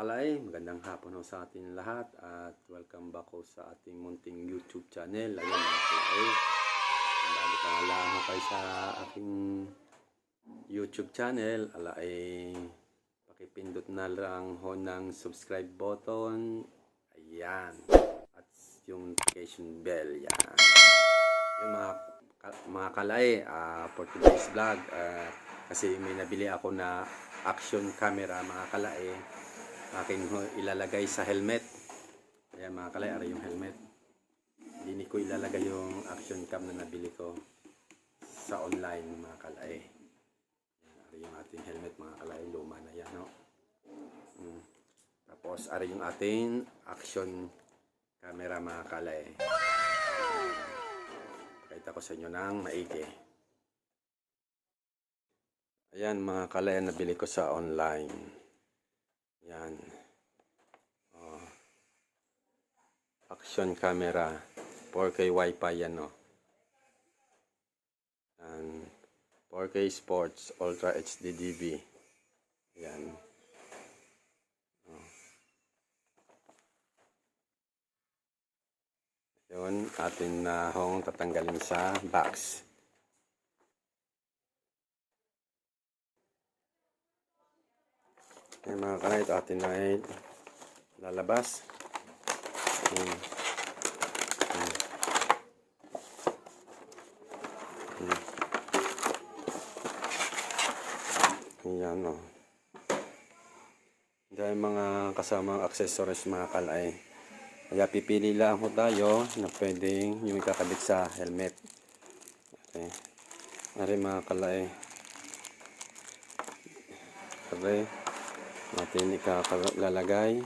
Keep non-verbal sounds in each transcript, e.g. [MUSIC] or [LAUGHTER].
Kalay, magandang hapon sa ating lahat at welcome back ho sa ating munting YouTube channel. Ayun mga kalay, bago pa nga lang kayo sa aking YouTube channel, ala ay pakipindot na lang ho ng subscribe button. Ayan. At yung notification bell. Yan. Yung mga, mga kalay, ah, for today's vlog, ah, kasi may nabili ako na action camera mga kalay aking ilalagay sa helmet ayan mga kalay ari yung helmet hindi ko ilalagay yung action cam na nabili ko sa online mga kalay ayan, ari yung ating helmet mga kalay luma na yan no? Mm. tapos ari yung ating action camera mga kalay pakita ko sa inyo ng maigi Ayan mga kalay na nabili ko sa online. Yan. Oh. Action camera. 4K Wi-Fi yan no. Yan. 4K Sports Ultra HD DV. Yan. Oh. Yun, atin na hong tatanggalin sa box. Ayan mga kanay, ito atin na ay lalabas. Ayan. Ayan. Ayan. Ayan o. Dahil mga kasamang accessories mga kalay. Kaya pipili lang ho tayo na pwedeng yung ikakabit sa helmet. Okay. Ari mga kalay. Okay natin ikalalagay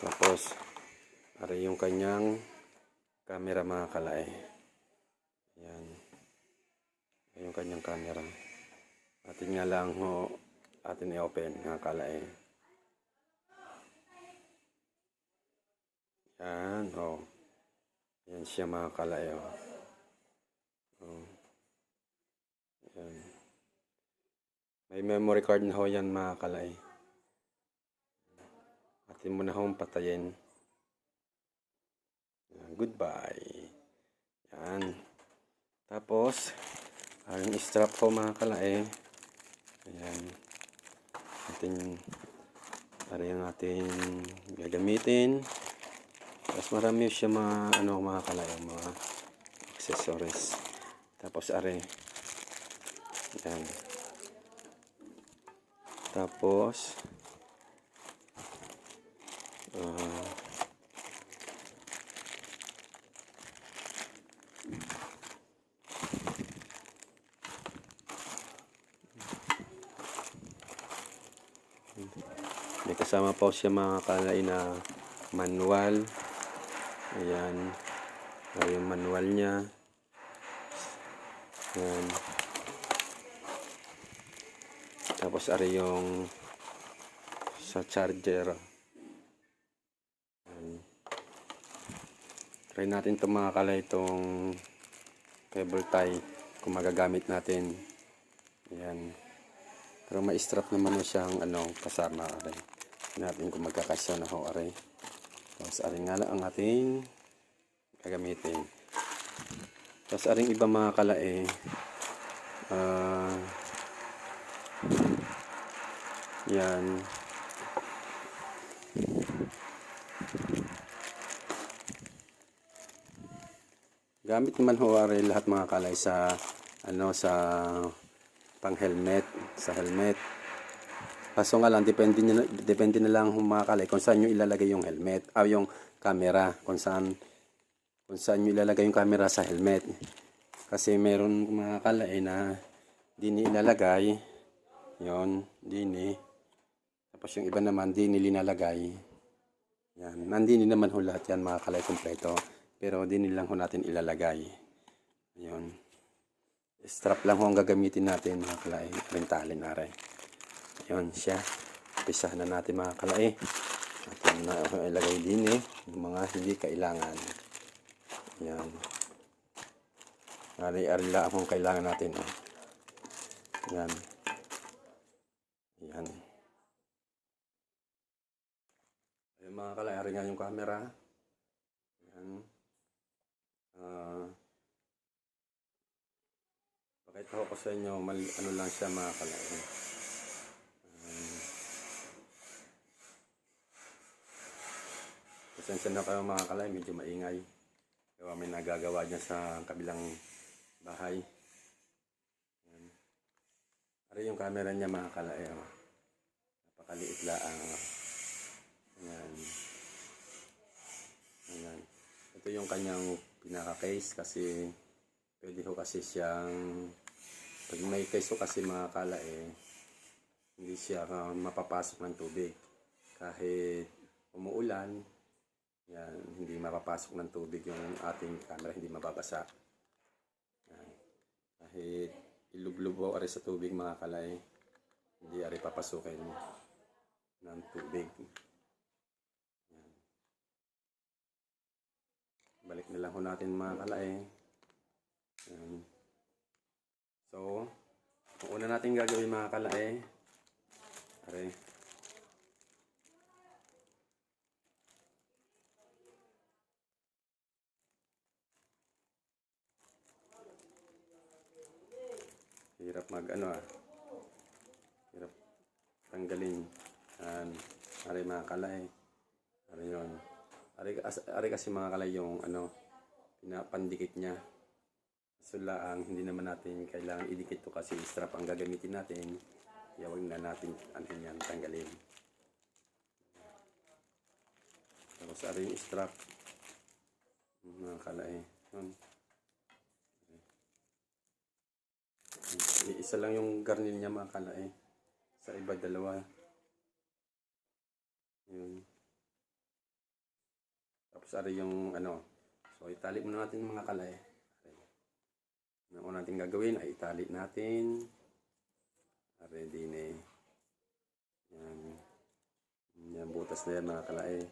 tapos ari yung kanyang camera mga kalay. Yan Ayan. Yung kanyang camera. Atin nga lang ho atin i-open mga kalay. Yan oh yan siya mga kalay oh, oh. May memory card na ho yan mga kalay. Atin mo na hong patayin. Yan, Goodbye. Yan. Tapos, ang strap ho mga kalay. Ayan. Atin, para yung ating gagamitin. Tapos marami siya mga, ano mga kalay, mga accessories. Tapos are. Yan. Tapos, ah, may kasama po siya mga kalay na manual. Ayan. Ayan yung manual niya. Ayan. Tapos ari yung sa charger. Try natin itong mga kalay itong cable tie kung magagamit natin. Ayan. Pero may strap naman na siyang ano, kasama aray. natin kung magkakasya na ho aray. Tapos aring nga lang ang ating gagamitin. Tapos aring iba mga kalae. Ah... Yan. Gamit naman ho lahat mga kalay sa ano sa pang helmet, sa helmet. Kaso nga lang depende na, depende na lang mga kalay kung saan niyo ilalagay yung helmet, ah yung camera, kung saan kung saan niyo ilalagay yung camera sa helmet. Kasi meron mga kalay na di nilalagay yon dini. Tapos yung iba naman, di nilinalagay. Yan. Nandini naman ho lahat yan, mga kalay kompleto. Pero di nilang ho natin ilalagay. Yun. Strap lang ho ang gagamitin natin, mga kalay. Rentalin na rin. Yun siya. Pisahan na natin, mga kalay. At na ho ilagay din eh. Yung mga hindi kailangan. Yan. Ari-ari lang kung kailangan natin. Oh. Yan. ari nga yung camera. Yan. Ah, pakita ko sa inyo, mal, ano lang siya mga kalain. Um, pasensya na kayo mga kalain, medyo maingay. Kaya may nagagawa niya sa kabilang bahay. Yan. Ari yung camera niya mga kalain. Oh. Napakaliit lang. Oh. Ayan. Ayan. Ito yung kanyang pinaka-case kasi pwede ko kasi siyang pag may case ko kasi mga kala eh hindi siya ah, mapapasok ng tubig. Kahit umuulan, yan, hindi mapapasok ng tubig yung ating camera, hindi mababasa. Yan. Kahit ilublubo ari sa tubig mga kalay, hindi ari papasukin ng tubig. Balik na lang ho natin mga kalay. Yan. So, ang una natin gagawin mga kalay, ari, hirap mag ano ah, hirap tanggalin. Yan. Ari mga kalay. Ari yun. Ari, ari kasi mga kalay yung ano, pinapandikit niya. So lang, hindi naman natin kailangan idikit to kasi strap ang gagamitin natin. Kaya huwag na natin ano yan, tanggalin. Tapos ari yung strap. Mga kalay. Yun. Isa lang yung garnil niya mga kalay. Sa iba dalawa. Yun. Tapos ari yung ano. So itali muna natin mga kalay. Ari. Ang una natin gagawin ay itali natin. Ari din eh. Yan. Yan butas na yan mga kalay.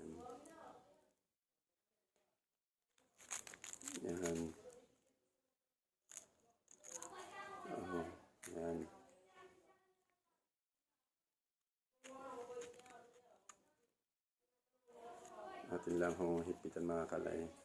Yan. Yan. Oo. Yan. Atin lang humuhipitan mga kalay.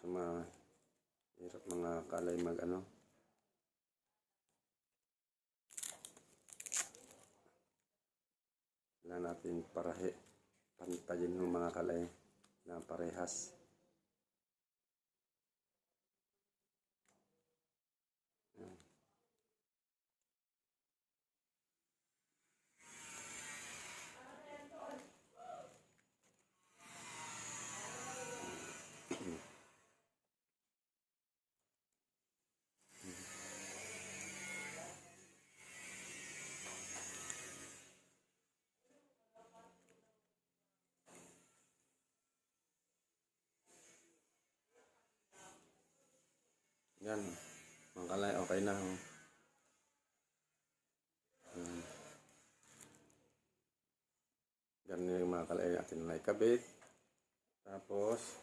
Medyo ma hirap mga kalay mag ano. Kailangan natin parahe pantayin ng mga kalay na parehas. Yan. Mga kalay, okay na. oh. Yan. Ganun yung mga kalay natin na ikabit. Tapos,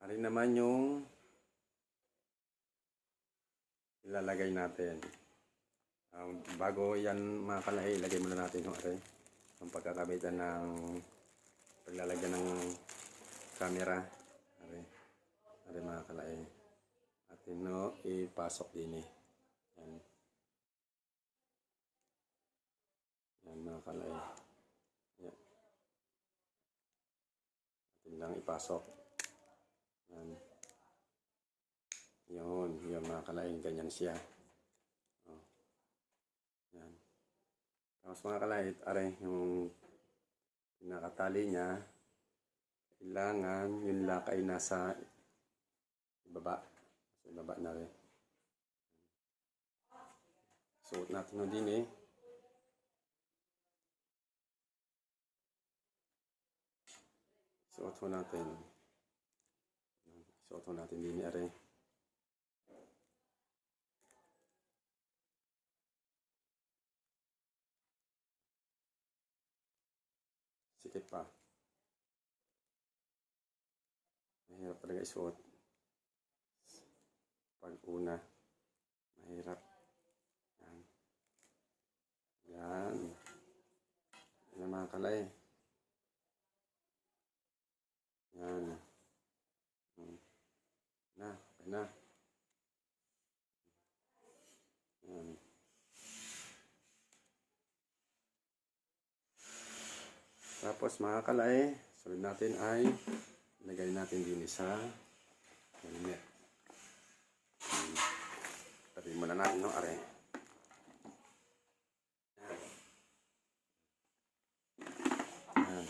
ano naman yung ilalagay natin. Um, bago yan mga kalay, ilagay muna natin yung aray. Ang pagkakabitan ng paglalagyan ng camera. Aray. Aray mga kalay. Atin no, ipasok din eh. Yan. Yan mga kalay. Yan. Atin lang ipasok. Yan. Yun, yun mga kalay. Ganyan siya. Oh. Yan. Tapos mga kalay, aray, yung pinakatali niya, kailangan yung lakay nasa ibaba baba na rin. Suot natin na din eh. Suot ho natin. Suot natin din eh. Aray. Sikit pa. Mahirap talaga isuot. Pag una, mahirap. Yan. Yan. Yan mga kalay. Yan. Na, okay na. Yan. Tapos mga kalay, sunod natin ay lagay natin din sa helmet. Tabi muna natin ng are. Yan. Yan.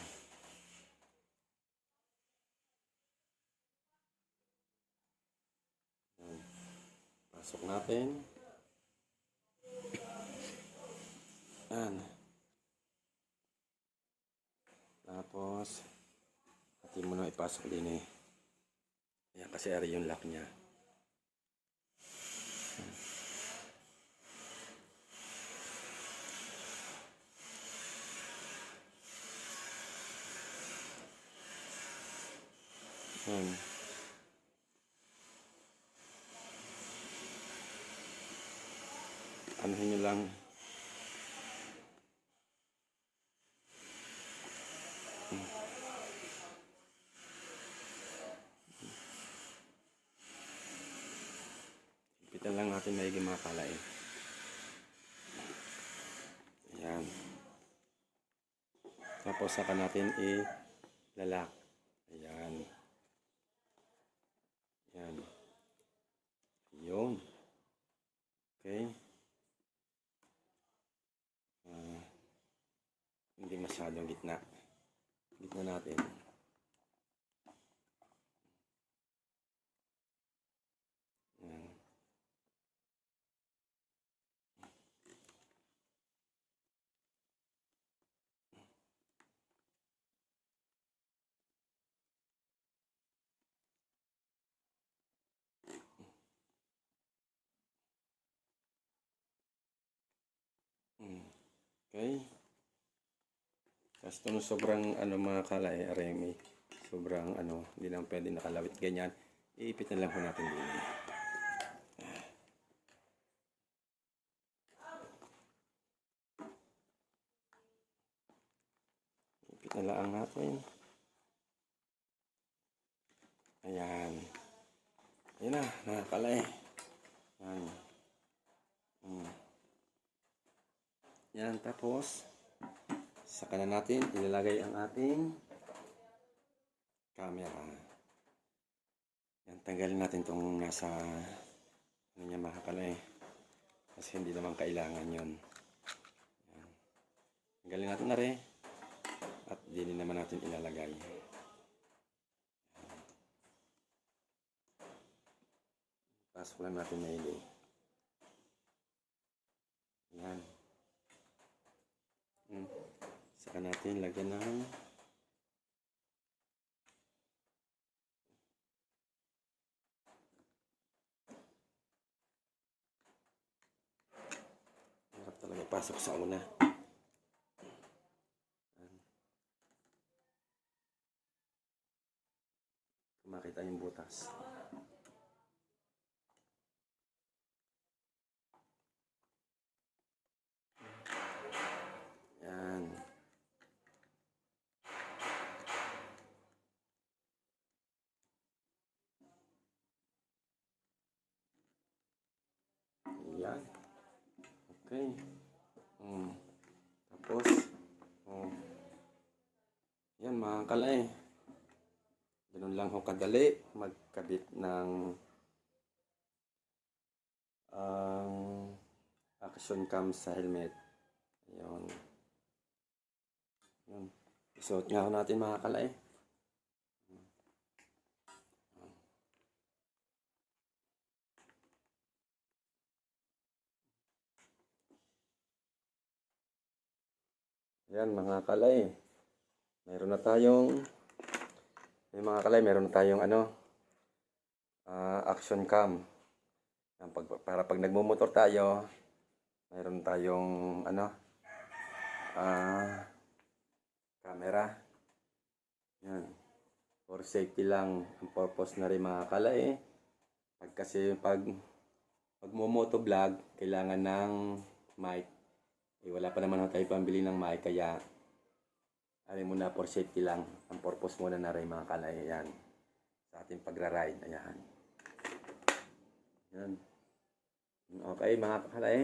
Yan. Pasok natin. Yan. Tapos, hati mo na ipasok din eh. Ayan kasi ari yung lock niya. Yan. Anuhin nyo lang. Ipitan lang natin maigi mga kalay. Ayan. Tapos saka natin i-lalak. Ayan. Ayan. Yun. Okay. Ah, hindi masyadong gitna. Gitna natin. Okay. Tapos ito sobrang ano mga kalay, aremi. Sobrang ano, hindi lang pwede nakalawit ganyan. Iipit na lang po natin din. Ipit na lang natin. Ayan. Ayan na, mga kalay. Ayan. Mm. Yan, tapos, saka na natin ilalagay ang ating camera. Yan, tanggalin natin itong nasa, ano niya makakalay. Kasi hindi naman kailangan yon. Yan. Tanggalin natin na rin. At din naman natin ilalagay. Pasok lang natin na ili. Yan. Saka natin lagyan ng Hirap talaga pasok sa una. Makita yung butas. Yan. Yan. Okay. Mm. Tapos, oh. Yan mga kalay. Ganun lang ho kadali magkabit ng ang action cam sa helmet. Ayun. Yun. Isuot nga ho natin mga kalay. Yan mga kalay. Mayroon na tayong Yung mga kalay, meron tayong ano, ah, action cam. Yan, pag, para pag nagmumotor tayo, meron tayong ano, ah, camera. Yan. For safety lang ang purpose na rin mga kalay. Pag kasi pag pag moto vlog, kailangan ng mic. Eh, wala pa naman tayo pambili ng mic kaya ano muna for safety lang. Ang purpose muna na rin mga kalay. Ayan. Sa ating pagra-ride. Ayan. Ayan. Okay mga kalay.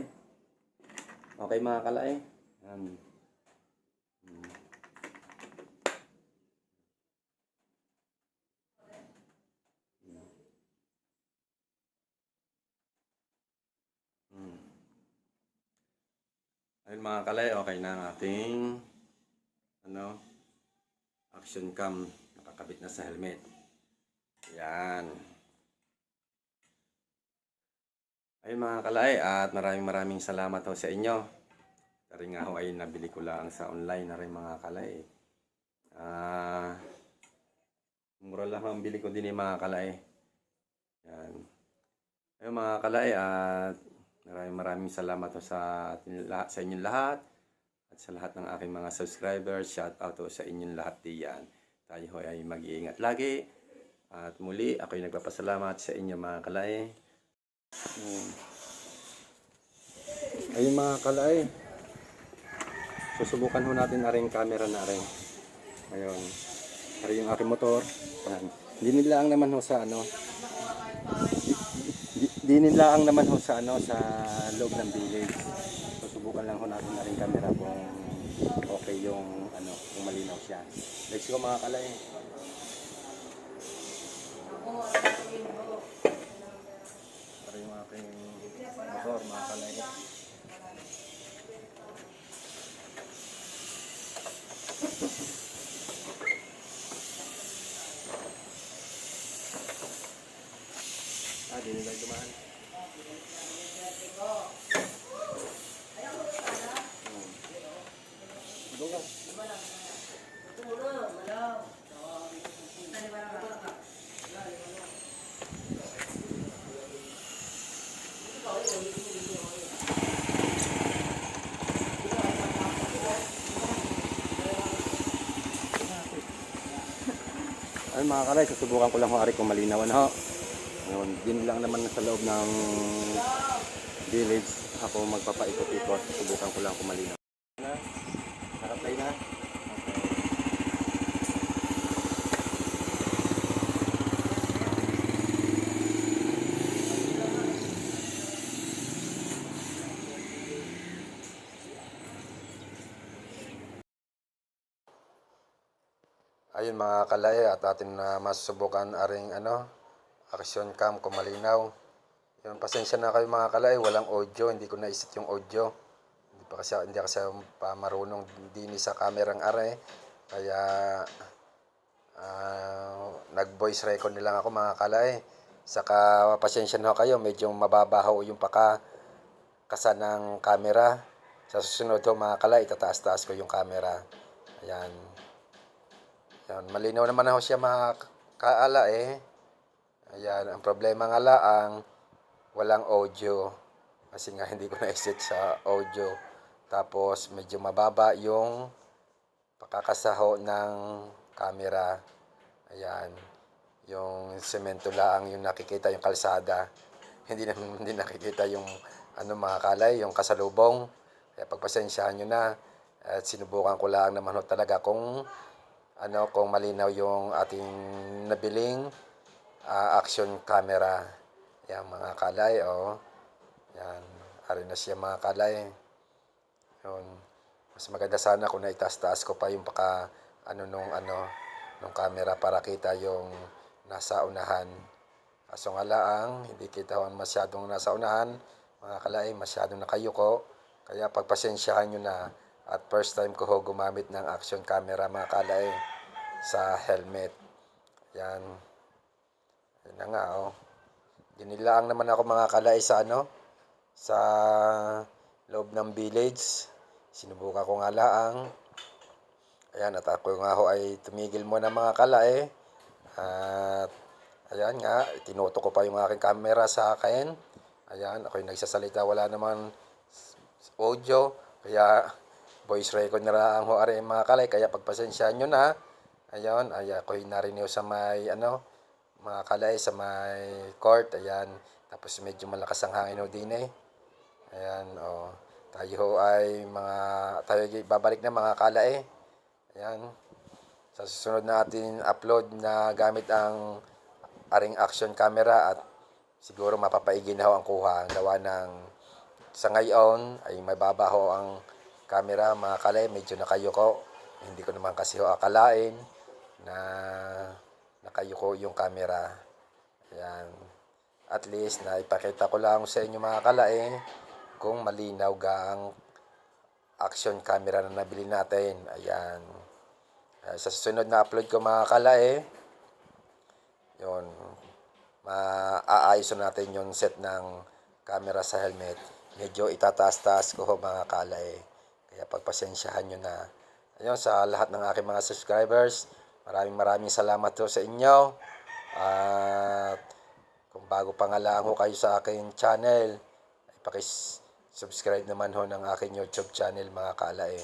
Okay mga kalay. Ayan. Mga kalay, okay na ang ating ano, action cam nakakabit na sa helmet. Yan. Ayun mga kalay, at maraming maraming salamat ho sa inyo. Tari nga ho ay nabili ko lang sa online na rin mga kalay. Ah, mura lang ang bili ko din eh mga kalay. Yan. Ayun mga kalay, at maraming maraming salamat sa, atin, sa inyong lahat. At sa lahat ng aking mga subscribers, shout out ho sa inyong lahat diyan. Tayo ho ay mag-iingat lagi. At muli, ako'y nagpapasalamat sa inyo mga kalay. Mm. Ayun mga kalay. Susubukan ho natin na rin camera na rin. Ayun. Ari yung aking motor. Yan. Hindi nila ang naman ho sa ano. Di, di nila ang naman ho sa ano sa loob ng village. Susubukan lang ho natin na rin camera kung okay yung ano, kung malinaw siya. Let's go mga kalay. Para yung aking motor, mga kalay. Ah, di nila dumaan. Hmm. Doon ka. Ay mga kalay, susubukan ko lang ho ari kung malinawan ho. Ngayon, din lang naman sa loob ng village ako magpapaikot-ikot. Susubukan ko lang kung malinaw. Na? Na? Ayun mga kalay at atin na masusubukan aring ano, action cam kung malinaw. Yun, pasensya na kayo mga kalay, walang audio, hindi ko naisit yung audio. Hindi pa kasi hindi kasi pa marunong dini sa kamerang are. Kaya ah, nag-voice record nilang ako mga kalay. Saka pasensya na kayo, medyo mababaho yung paka kasa ng camera. Sa susunod ho mga kalay, itataas-taas ko yung camera. Ayan. Yan, malinaw naman ako siya mga kaala eh. Ayan, ang problema nga laang walang audio. Kasi nga [LAUGHS] hindi ko na-set sa audio. Tapos medyo mababa yung pakakasaho ng camera. Ayan. Yung semento laang yung nakikita yung kalsada. [LAUGHS] Hindi naman [LAUGHS] hindi nakikita yung ano mga kalay, yung kasalubong. Kaya pagpasensyahan nyo na. At sinubukan ko lang naman talaga kung ano kung malinaw yung ating nabiling ah, action camera. Yan mga kalay, oh. Yan, ari na siya mga kalay. Yun. Mas maganda sana kung naitaas-taas ko pa yung paka ano nung ano nung camera para kita yung nasa unahan. Kaso nga laang, hindi kita masyadong nasa unahan. Mga kalay, masyadong nakayuko. Kaya pagpasensyahan nyo na at first time ko ho gumamit ng action camera mga kalay sa helmet. Yan. Yan na nga oh. Dinilaang naman ako mga kalay sa ano sa loob ng village. Sinubukan ko nga laang. Ayan, at ako nga ho ay tumigil muna mga kalay. At ayan nga, tinuto ko pa yung aking camera sa akin. Ayan, ako'y nagsasalita, wala naman audio. Kaya voice record na lang ho ari mga kalay. Kaya pagpasensyahan nyo na. Ayan, ay ako'y narinig sa may ano, mga kalay sa may court. Ayan, tapos medyo malakas ang hangin ho din eh. Ayan, oh. Tayo ay mga, tayo ay babalik na mga kalay. Ayan. Sa susunod natin upload na gamit ang aring action camera at siguro mapapaigin na ho ang kuha. Ang gawa ng sa ngayon ay mababa ho ang camera mga kalay. Medyo nakayuko. Hindi ko naman kasi ho akalain na nakayuko yung camera. Ayan. At least na ipakita ko lang sa inyo mga kalay kung malinaw ga ang action camera na nabili natin. Ayan. Uh, sa susunod na upload ko mga kalae, yun, maaayos natin yung set ng camera sa helmet. Medyo itataas-taas ko mga kalae. Kaya pagpasensyahan nyo na. Ayun, sa lahat ng aking mga subscribers, maraming maraming salamat ho sa inyo. At kung bago pa nga lang ho kayo sa aking channel, ay pakis-subscribe naman ho ng aking YouTube channel mga kalae.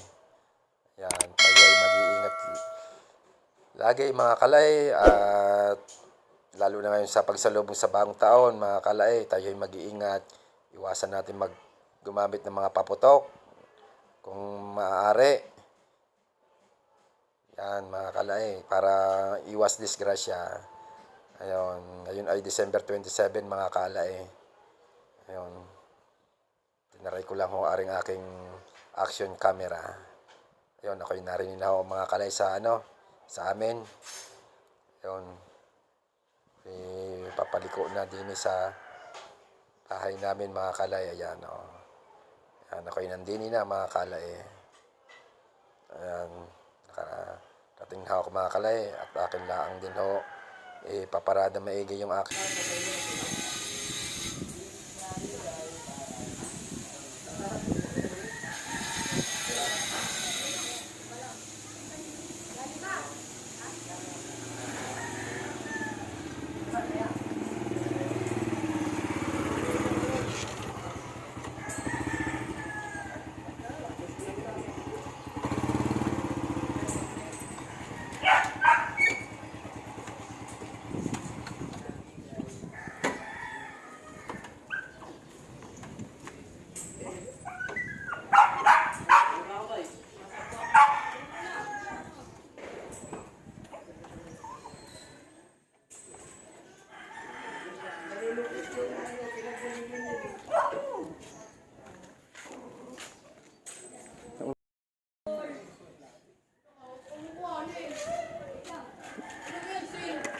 Yan, tayo ay mag-iingat lagi mga kalay at lalo na ngayon sa pagsalubong sa bagong taon mga kalay, tayo ay mag-iingat. Iwasan natin mag gumamit ng mga paputok kung maaari. Yan mga kalay, para iwas disgrasya. Ayun, ngayon ay December 27 mga kalay. Ayun. Tinaray ko lang ho aring aking action camera. Ayun, ako'y narinig na ho mga kalay sa ano, sa amin. Ayun. Eh, papaliko na din sa bahay namin mga kalay. Ayan, o. Ayan, ako'y nandini na mga kalay. Ayan, nakarating na ako mga kalay at akin lang din ho. Eh, paparada maigi yung akin.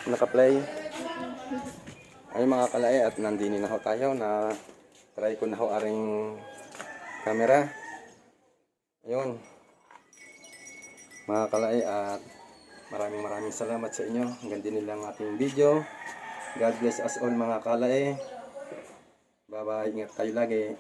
Naka-play. Ay mga kalay at nandini na ho tayo na try ko na ho aring camera. Ayun. Mga kalay at maraming maraming salamat sa inyo. Hanggang din lang ating video. God bless us all mga kalay. Bye bye. Ingat kayo lagi.